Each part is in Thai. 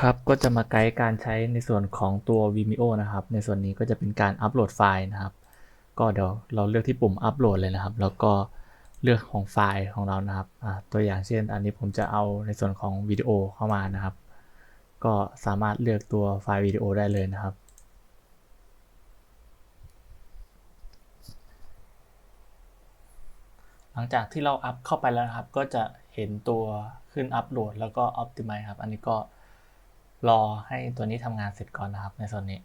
ครับ ก็จะมาไกด์การใช้ในส่วนของตัว Vimeo นะครับ ในส่วนนี้ก็จะเป็นการอัปโหลดไฟล์นะครับ ก็เดี๋ยวเราเลือกที่ปุ่มอัปโหลดเลยนะครับ แล้วก็เลือกของไฟล์ของเรานะครับ ตัวอย่างเช่น อันนี้ผมจะเอาในส่วนของวิดีโอเข้ามานะครับ ก็สามารถเลือกตัวไฟล์วิดีโอได้เลยนะครับ หลังจากที่เราอัพเข้าไปแล้วนะครับ ก็จะเห็นตัวขึ้นอัปโหลดแล้วก็ Optimize ครับ อันนี้ก็ รอให้ตัวนี้ทำงานเสร็จก่อนนะครับในส่วนนี้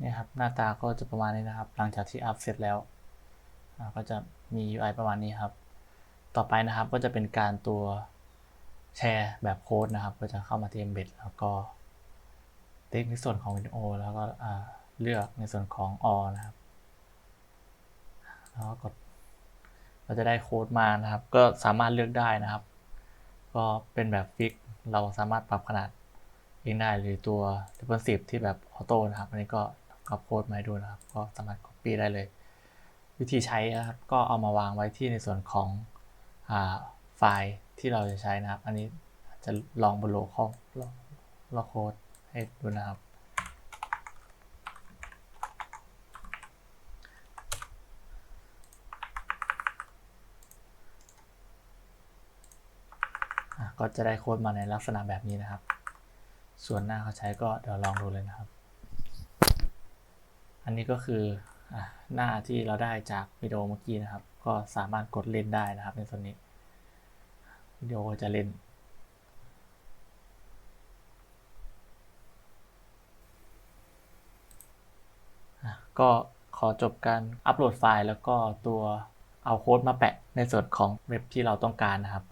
นี่ครับหน้าตาก็จะประมาณนี้นะครับ หลังจากที่อัพเสร็จแล้ว ก็จะมี UI ประมาณนี้ครับ ต่อไปนะครับก็จะเป็นการตัวแชร์แบบโค้ดนะครับ ก็จะเข้ามาที่ embed แล้วก็ติ๊กในส่วนของวิดีโอ แล้วก็เลือกในส่วนของ all นะครับ แล้วก็กดเราจะได้โค้ดมานะครับ ก็สามารถเลือกได้นะครับ ก็เป็นแบบฟิก เราสามารถปรับขนาดเองได้หรือตัว responsive ที่แบบออโต้นะครับ อันนี้ก็ ก๊อปโค้ดมาให้ดูนะครับ ก็สามารถ copy ได้เลย วิธีใช้นะครับ ก็เอามาวางไว้ที่ในส่วนของอไฟล์ที่เราจะใช้นะครับ อันนี้จะลองบนโลคอลลอโค้ดให้ดูนะครับ ก็จะได้โค้ดมาในลักษณะแบบนี้นะครับ ส่วนหน้าเขาใช้ก็เดี๋ยวลองดูเลยนะครับ อันนี้ก็คืออหน้าที่เราได้จากวิดีโอเมื่อกี้นะครับ ก็สามารถกดเล่นได้นะครับในส่วนนี้วิดีโอจะเล่น ก็ขอจบการอัปโหลดไฟล์แล้วก็ตัวเอาโค้ดมาแปะในส่วนของเว็บที่เราต้องการนะครับ